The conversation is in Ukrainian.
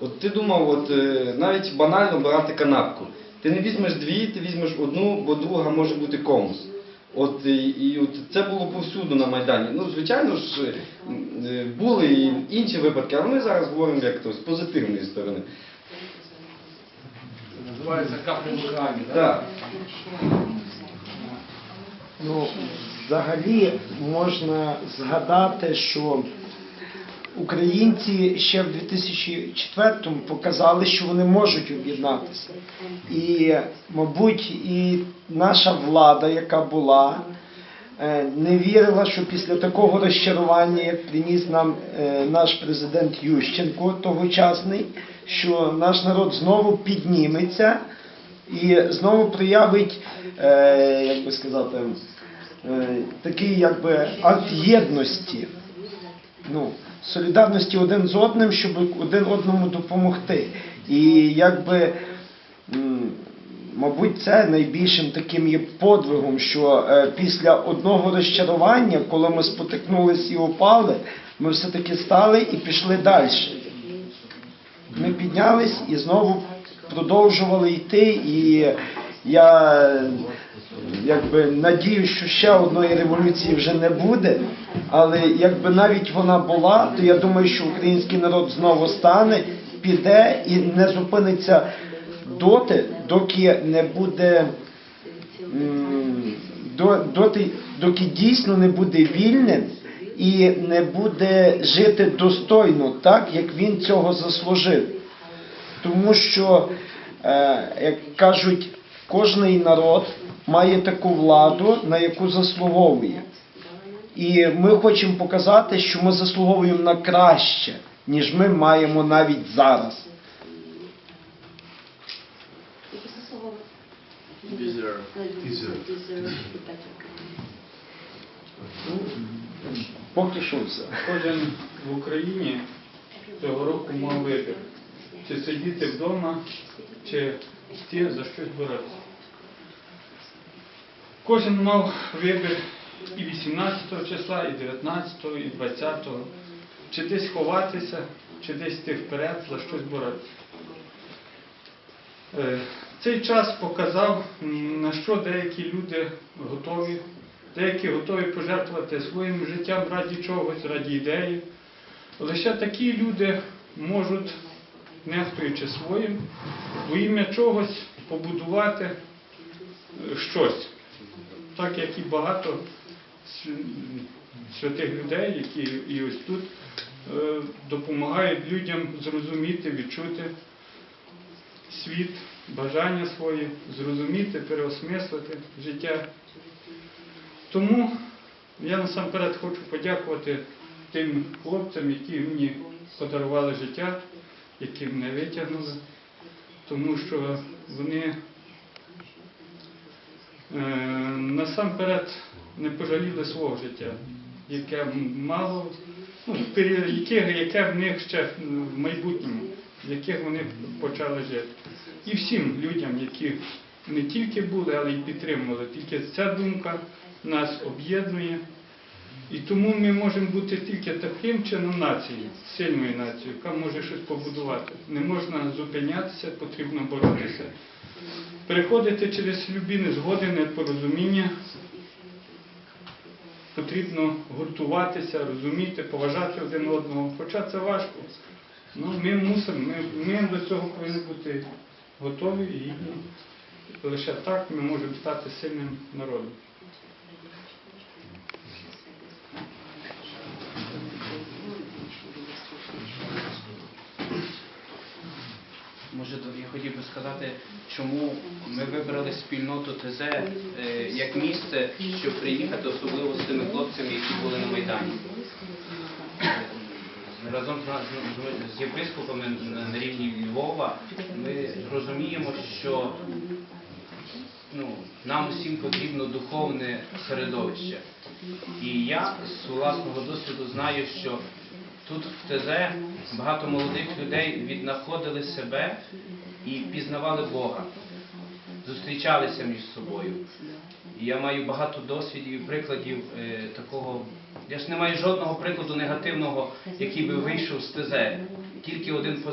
От ти думав, от е, навіть банально брати канапку. Ти не візьмеш дві, ти візьмеш одну, бо друга може бути комусь. От і, і от це було повсюду на Майдані. Ну, звичайно ж, е, е, були і інші випадки, але ми зараз говоримо як то з позитивної сторони. Називається капля в камі. Так. Ну, взагалі можна згадати, що українці ще в 2004-му показали, що вони можуть об'єднатися. І, мабуть, і наша влада, яка була, е, не вірила, що після такого розчарування, як приніс нам е, наш президент Ющенко тогочасний, що наш народ знову підніметься і знову проявить, е, як би сказати, такий якби акт єдності, ну, солідарності один з одним, щоб один одному допомогти. І якби, мабуть, це найбільшим таким є подвигом, що е, після одного розчарування, коли ми спотикнулися і опали, ми все-таки стали і пішли далі. Ми піднялись і знову продовжували йти. І я якби надію, що ще одної революції вже не буде. Але якби навіть вона була, то я думаю, що український народ знову стане, піде і не зупиниться доти, доки не буде. доти, доки дійсно не буде вільним і не буде жити достойно, так як він цього заслужив. Тому що, е, як кажуть, кожний народ має таку владу, на яку заслуговує. І ми хочемо показати, що ми заслуговуємо на краще, ніж ми маємо навіть зараз. Поки що все. Кожен в Україні цього року мав вибір. Чи сидіти вдома, чи йти за щось боротися. Кожен мав вибір і 18 числа, і 19, і 20, чи десь ховатися, чи десь йти вперед, за щось боротися. Е, Цей час показав, на що деякі люди готові. Деякі готові пожертвувати своїм життям раді чогось, раді ідеї. Лише такі люди можуть, нехтуючи своїм, во ім'я чогось побудувати е, щось. Так як і багато святих людей, які і ось тут е, допомагають людям зрозуміти, відчути світ, бажання свої, зрозуміти, переосмислити життя. Тому я насамперед хочу подякувати тим хлопцям, які мені подарували життя, які мене витягнули, тому що вони е, насамперед не пожаліли свого життя, яке мало, ну, яке, яке в них ще в майбутньому, в яких вони почали жити. І всім людям, які не тільки були, але й підтримували. Тільки ця думка нас об'єднує. І тому ми можемо бути тільки таким чином нацією, сильною нацією, яка може щось побудувати. Не можна зупинятися, потрібно боротися. Переходити через любі незгоди, непорозуміння. Потрібно гуртуватися, розуміти, поважати один одного. Хоча це важко. Ну, ми мусимо, ми, ми до цього повинні бути готові і. Лише так ми можемо стати сильним народом. Може, я хотів би сказати, чому ми вибрали спільноту ТЗ е, як місце, щоб приїхати, особливо з тими хлопцями, які були на Майдані. Разом з, єпископами на рівні Львова ми розуміємо, що ну, нам усім потрібно духовне середовище. І я з власного досвіду знаю, що тут в ТЗ багато молодих людей віднаходили себе і пізнавали Бога, зустрічалися між собою. І я маю багато досвідів і прикладів е, такого. Я ж не маю жодного прикладу негативного, який би вийшов з ТЗ. Тільки один позитивний.